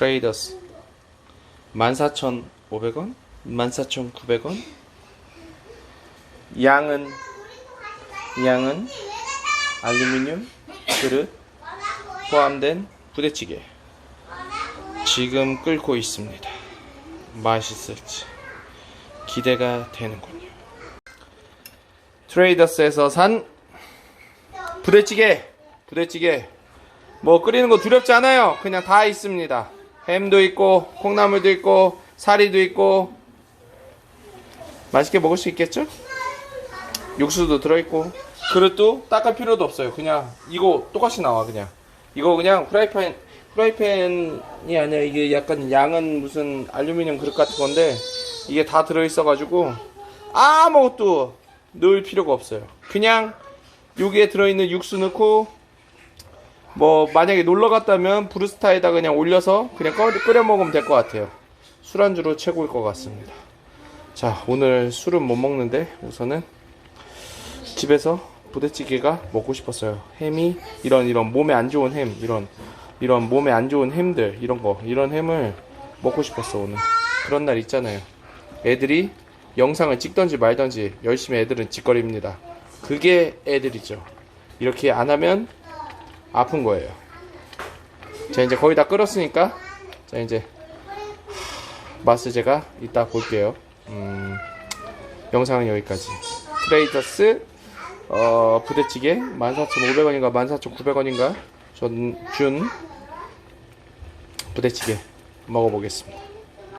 트레이더스 14,500원? 14,900원? 양은 양은 알루미늄 그릇 포함된 부대찌개. 지금 끓고 있습니다. 맛있을지 기대가 되는군요. 트레이더스에서 산 부대찌개 부대찌개. 뭐 끓이는 거 두렵지 않아요. 그냥 다 있습니다. 햄도 있고 콩나물도 있고 사리도 있고 맛있게 먹을 수 있겠죠? 육수도 들어있고 그릇도 닦을 필요도 없어요. 그냥 이거 똑같이 나와 그냥 이거 그냥 프라이팬 프라이팬이 아니라 이게 약간 양은 무슨 알루미늄 그릇 같은 건데 이게 다 들어있어 가지고 아무것도 넣을 필요가 없어요. 그냥 여기에 들어있는 육수 넣고 뭐 만약에 놀러 갔다면 브루스타에다 그냥 올려서 그냥 끓여, 먹으면 될 것 같아요. 술안주로 최고일 것 같습니다. 자 오늘 술은 못 먹는데 우선은 집에서 부대찌개가 먹고 싶었어요. 햄이 이런 이런 몸에 안 좋은 햄 이런 이런 몸에 안 좋은 햄들 이런 거 이런 햄을 먹고 싶었어 오늘. 그런 날 있잖아요. 애들이 영상을 찍던지 말던지 열심히 애들은 짓거립니다. 그게 애들이죠. 이렇게 안 하면 아픈 거예요. 자 이제 거의 다 끓었으니까 자 이제 맛을 제가 이따 볼게요. 음, 영상은 여기까지. 트레이더스 어, 부대찌개 14,500원인가 14,900원인가 전준 부대찌개 먹어보겠습니다.